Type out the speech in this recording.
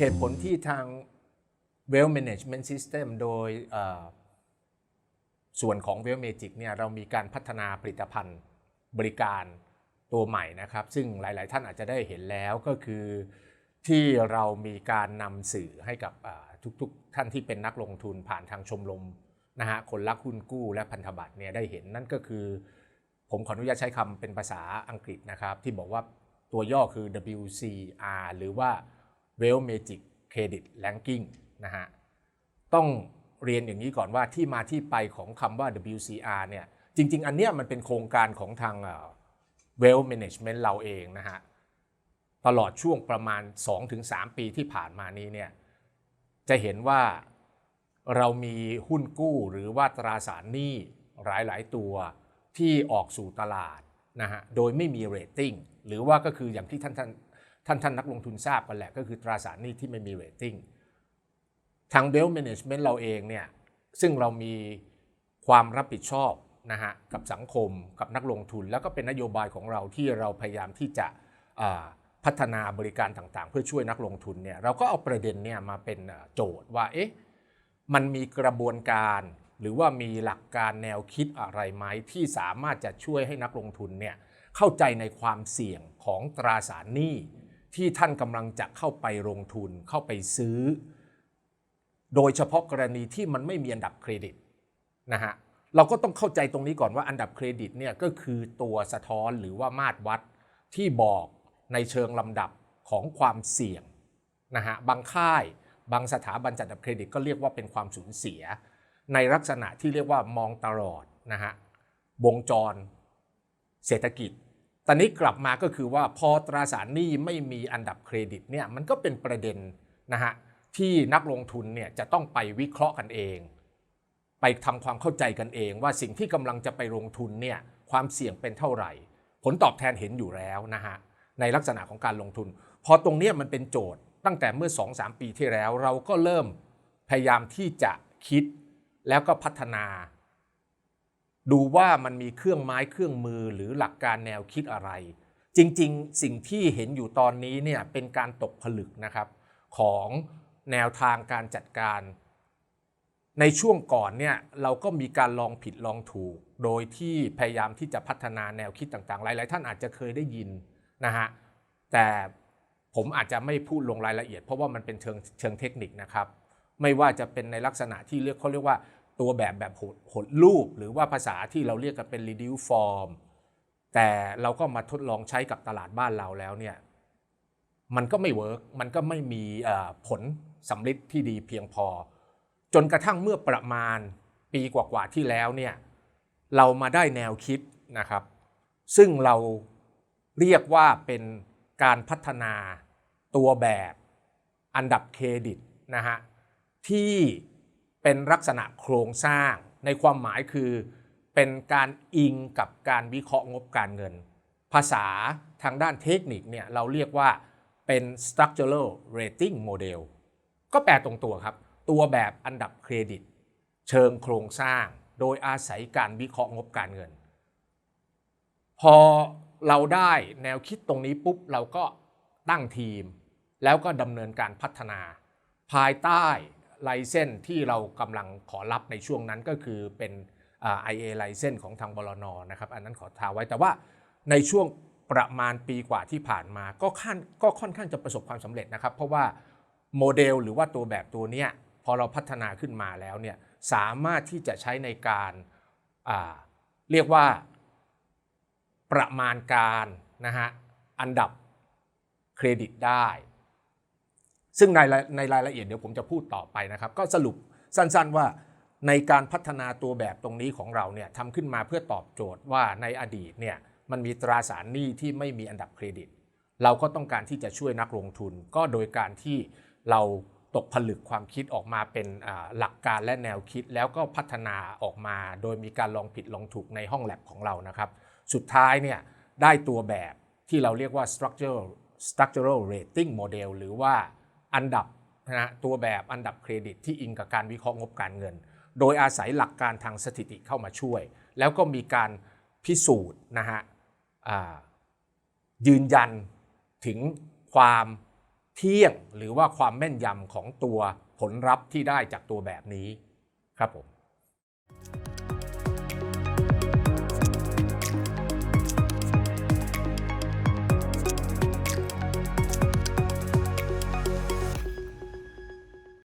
เหตุผลที่ทาง Wealth Management System โดยส่วนของ Wealth Magic เนี่ยเรามีการพัฒนาผลิตภัณฑ์บริการตัวใหม่นะครับ ซึ่งหลาย ๆ ท่านอาจจะได้เห็นแล้วก็คือที่เรามีการนำสื่อให้กับทุก ๆ ท่านที่เป็นนักลงทุนผ่านทางชมรมนะฮะคนรักหุ้นกู้และพันธบัตรเนี่ยได้เห็นนั่นก็คือ ผมขออนุญาตใช้คำเป็นภาษาอังกฤษนะครับ ที่บอกว่าตัวย่อคือ WCR หรือว่า Well Magic Credit Ranking นะฮะต้องเรียนอย่างนี้ก่อนว่าที่มาที่ไปของคำว่า WCR เนี่ยจริง ๆ อันเนี้ยมันเป็นโครงการของทางเอ่อ Wealth Management เราเองนะฮะตลอดช่วงประมาณ 2-3 ปีที่ผ่านมานี้เนี่ยจะเห็นว่าเรามีหุ้นกู้หรือว่าตราสารหนี้หลาย ๆ ตัวที่ออกสู่ตลาดนะฮะโดยไม่มีเรตติ้งหรือว่าก็คืออย่างที่ท่านท่าน ท่านท่านนักลงทุนทราบกันแหละ ก็คือตราสารหนี้ที่ไม่มีเรตติ้งทาง Wealth Management เราเองเนี่ยซึ่งเรามีความรับผิดชอบนะฮะกับสังคมกับนักลงทุน แล้วก็เป็นนโยบายของเราที่เราพยายามที่จะพัฒนาบริการต่างๆ เพื่อช่วยนักลงทุนเนี่ยเราก็เอาประเด็นเนี่ยมาเป็นโจทย์ว่าเอ๊ะมันมีกระบวนการหรือว่ามีหลักการแนวคิดอะไรไหมที่สามารถจะช่วยให้นักลงทุนเนี่ยเข้าใจในความเสี่ยงของตราสารหนี้ ที่ท่านกำลังจะเข้าไปลงทุนเข้าไปซื้อ โดยเฉพาะกรณีที่มันไม่มีอันดับเครดิตนะฮะเราก็ต้องเข้าใจตรงนี้ก่อนว่าอันดับเครดิตเนี่ยก็คือตัวสะท้อนหรือว่ามาตรวัดที่บอกในเชิงลำดับของความเสี่ยงนะฮะบางค่ายบางสถาบันจัดอันดับเครดิตก็เรียกว่าเป็นความสูญเสีย ในลักษณะที่เรียกว่ามองตลอดนะฮะวงจร เศรษฐกิจ ตอนนี้กลับมาก็คือว่าพอตราสารหนี้ไม่มีอันดับเครดิตเนี่ยมันก็เป็นประเด็นนะฮะที่นักลงทุนเนี่ยจะต้องไปวิเคราะห์กันเอง ไปทำความเข้าใจกันเอง ว่าสิ่งที่กำลังจะไปลงทุนเนี่ยความเสี่ยงเป็นเท่าไหร่ ผลตอบแทนเห็นอยู่แล้วนะฮะในลักษณะของการลงทุน พอตรงนี้มันเป็นโจทย์ตั้งแต่เมื่อ 2-3 ปีที่แล้ว เราก็เริ่มพยายามที่จะคิดแล้วก็พัฒนา ดูว่ามันมีเครื่องไม้เครื่องมือหรือหลักการแนวคิดอะไร จริงๆ สิ่งที่เห็นอยู่ตอนนี้เนี่ยเป็นการตกผลึกนะครับของแนวทางการจัดการ ในช่วงก่อนเนี่ยเราก็มีการลองผิดลองถูก โดยที่พยายามที่จะพัฒนาแนวคิดต่างๆ หลายๆ ท่านอาจจะเคยได้ยินนะฮะแต่ผมอาจจะไม่พูดลงรายละเอียด เพราะว่ามันเป็นเชิงเชิงเทคนิคนะครับ ไม่ว่าจะเป็นในลักษณะที่เรียกเขาเรียกว่า ตัวแบบแบบหดหดรูป หรือว่าภาษาที่เราเรียกกันเป็น reduce form แต่เราก็มาทดลองใช้กับตลาดบ้านเราแล้วเนี่ยมันก็ไม่เวิร์กมันก็ไม่มีผลสำลิดที่ดีเพียงพอ จนกระทั่งเมื่อประมาณปีกว่าๆที่แล้วเนี่ยเรามาได้แนวคิดนะครับ ซึ่งเราเรียกว่าเป็นการพัฒนาตัวแบบอันดับเครดิตนะฮะที่ เป็นลักษณะโครงสร้างในความหมายคือเป็นการอิงกับการวิเคราะห์งบการเงิน ภาษาทางด้านเทคนิคเนี่ยเราเรียกว่าเป็น structural rating model ก็แปลตรงตัวครับ ตัวแบบอันดับเครดิต เชิงโครงสร้าง โดยอาศัยการวิเคราะห์งบการเงิน พอเราได้แนวคิดตรงนี้ปุ๊บ เราก็ตั้งทีม แล้วก็ดำเนินการพัฒนา ภายใต้ ไลเซนที่เรากำลังขอรับในช่วงนั้นก็คือเป็นอ่า IA ไลเซนของทางบลนนะครับ อันนั้นขอทาไว้แต่ว่าในช่วงประมาณปีกว่าที่ผ่านมาก็ค่อนก็ค่อนข้างจะประสบความสำเร็จนะครับ เพราะว่าโมเดลหรือว่าตัวแบบตัวเนี้ยพอเราพัฒนาขึ้นมาแล้วเนี่ยสามารถที่จะใช้ในการาเรียกว่าประมาณการนะฮะอันดับเครดิตได้ ซึ่งในในรายละเอียดเดี๋ยวผมจะพูดต่อไปนะครับ ก็สรุปสั้นๆว่าในการพัฒนาตัวแบบตรงนี้ของเราเนี่ยทำขึ้นมาเพื่อตอบโจทย์ว่าในอดีตเนี่ยมันมีตราสารหนี้ที่ไม่มีอันดับเครดิต เราก็ต้องการที่จะช่วยนักลงทุน ก็โดยการที่เราตกผลึกความคิดออกมาเป็นหลักการและแนวคิดแล้วก็พัฒนาออกมา โดยมีการลองผิดลองถูกในห้องแลบของเรานะครับ สุดท้ายเนี่ยได้ตัวแบบที่เราเรียกว่า structural structural rating model หรือว่า อันดับนะตัวแบบอันดับเครดิตที่อิงกับการวิเคราะห์งบการเงิน โดยอาศัยหลักการทางสถิติเข้ามาช่วย แล้วก็มีการพิสูจน์นะฮะยืนยันถึงความเที่ยงหรือว่าความแม่นยำของตัวผลลัพธ์ที่ได้จากตัวแบบนี้ครับผม